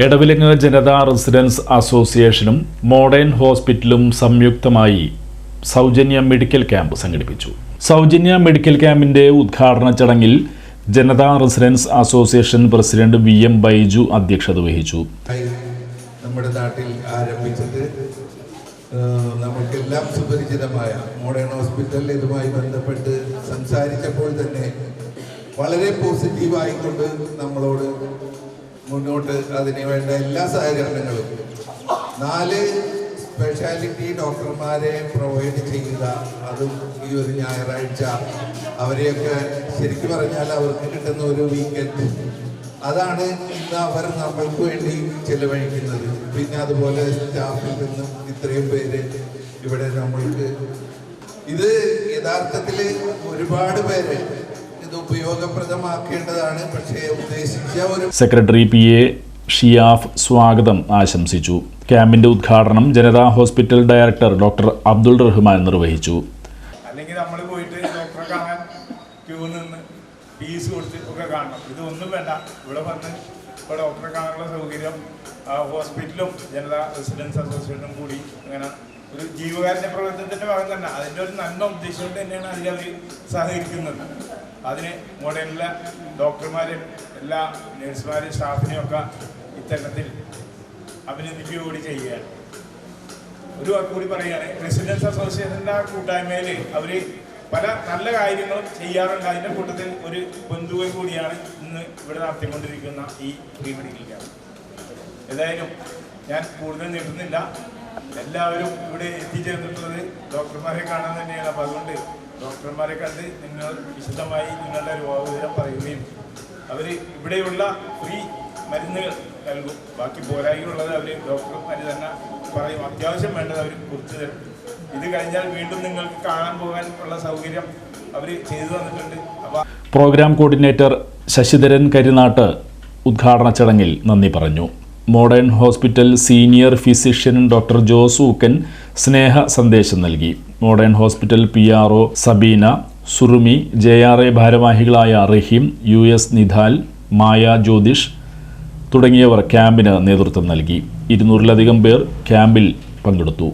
Edavilangu Janatha residents അസോസിയേഷനും modern ഹോസ്പിറ്റലും സംയുക്തമായി സൗജന്യ മെഡിക്കൽ ക്യാമ്പ് സംഘടിപ്പിച്ചു. സൗജന്യ മെഡിക്കൽ ക്യാമ്പിന്റെ ഉദ്ഘാടന ചടങ്ങിൽ Janatha residents association president V M Baiju അധ്യക്ഷത വഹിച്ചു. നമ്മുടെ നാട്ടിൽ ആരംഭിച്ചത് നമുക്കെല്ലാം സുപരിചിതമായ മോഡേൺ ഹോസ്പിറ്റൽ ഇതുമായി ബന്ധപ്പെട്ട് സംസാരിച്ചപ്പോൾ തന്നെ വളരെ പോസിറ്റീവായിക്കൊണ്ട് നമ്മളോട് മുന്നോട്ട് അതിന് വേണ്ട എല്ലാ സഹകരണങ്ങളും. നാല് സ്പെഷ്യാലിറ്റി ഡോക്ടർമാരെ പ്രൊവൈഡ് ചെയ്യുക. അതും ഈ ഒരു ഞായറാഴ്ച. അവരെയൊക്കെ ശരിക്കും പറഞ്ഞാൽ അവർക്ക് കിട്ടുന്ന ഒരു വീക്കെൻഡ് അതാണ് ഇന്ന് അവർ നമ്മൾക്ക് വേണ്ടി ചെലവഴിക്കുന്നത്. പിന്നെ അതുപോലെ സ്റ്റാഫിൽ നിന്നും ഇത്രയും പേര് ഇവിടെ നമ്മൾക്ക്. ഇത് യഥാർത്ഥത്തിൽ ഒരുപാട് പേര് ഇത് ഉപയോഗപ്രദമാക്കേണ്ടതാണ്. പക്ഷേ ഉദ്ദേശിച്ച ഒരു സെക്രട്ടറി പി എ ഷിയാഫ് സ്വാഗതം ആശംസിച്ചു. ക്യാമ്പിന്റെ ഉദ്ഘാടനം Janatha hospital director doctor Abdul Rahman നിർവഹിച്ചു. അല്ലെങ്കിൽ നമ്മൾ പോയിട്ട് ഡോക്ടറെ കാണാൻ ക്യൂ നിന്ന് ഫീസ് കൊടുത്ത് ഒക്കെ കാണണം. ഇതൊന്നും വേണ്ട. ഇവിടെ വന്ന് ഇപ്പോൾ ഡോക്ടറെ കാണാനുള്ള സൗകര്യം ഹോസ്പിറ്റലും ജനതാ റെസിഡൻസ് അസോസിയേഷനും കൂടി അങ്ങനെ ഒരു ജീവകാരുണ്യ പ്രവർത്തനത്തിന്റെ ഭാഗം തന്നെ. അതിന്റെ ഒരു നല്ല ഉദ്ദേശം തന്നെയാണ് അതിൽ അവർ സഹകരിക്കുന്നത്. അതിന് മോഡേണിലെ ഡോക്ടർമാരെയും എല്ലാ നഴ്സുമാരെയും സ്റ്റാഫിനെയും ഒക്കെ ഇത്തരത്തിൽ അഭിനന്ദിക്കുക കൂടി ചെയ്യുകയാണ്. ഒരു കൂടി പറയുകയാണ്. റെസിഡൻസ് അസോസിയേഷന്റെ കൂട്ടായ്മയിൽ അവർ പല നല്ല കാര്യങ്ങളും ചെയ്യാറുണ്ട്. അതിന്റെ കൂട്ടത്തിൽ ഒരു ബന്ധുവൽ കൂടിയാണ് ഇന്ന് ഇവിടെ നടത്തിക്കൊണ്ടിരിക്കുന്ന ഈ പ്രീ മെഡിക്കൽ ക്യാമ്പ്. ഏതായാലും ഞാൻ കൂടുതൽ നീട്ടുന്നില്ല. എല്ലാവരും ഇവിടെ എത്തിച്ചേർന്നിട്ടുള്ളത് ഡോക്ടർമാരെ കാണാൻ തന്നെയാണ്. അപ്പോൾ അതുകൊണ്ട് ഡോക്ടർമാരെ കണ്ട് നിങ്ങൾ വിശദമായി നിങ്ങളുടെ രോഗവിവരം പറയുകയും അവർ ഇവിടെയുള്ള ഫ്രീ മരുന്നുകൾ നൽകും. ബാക്കി പോരായ്മയുള്ളത് അവർ ഡോക്ടർമാർ തന്നെ പറയും. അത്യാവശ്യം വേണ്ടത് അവർ കുറിച്ച് തരും. ഇത് കഴിഞ്ഞാൽ വീണ്ടും നിങ്ങൾക്ക് കാണാൻ പോകാൻ ഉള്ള സൗകര്യം അവർ ചെയ്തു തന്നിട്ടുണ്ട്. അപ്പോൾ പ്രോഗ്രാം കോർഡിനേറ്റർ ശശിധരൻ കരിനാട്ട് ഉദ്ഘാടന ചടങ്ങിൽ നന്ദി പറഞ്ഞു. Modern hospital senior physician doctor Josukkan സ്നേഹ സന്ദേശം നൽകി. Modern hospital P R O Sabeena Surumi J R A ഭാരവാഹികളായ റഹീം യു എസ് നിധാൽ മായ ജ്യോതിഷ് തുടങ്ങിയവർ ക്യാമ്പിന് നേതൃത്വം നൽകി. ഇരുന്നൂറിലധികം പേർ ക്യാമ്പിൽ പങ്കെടുത്തു.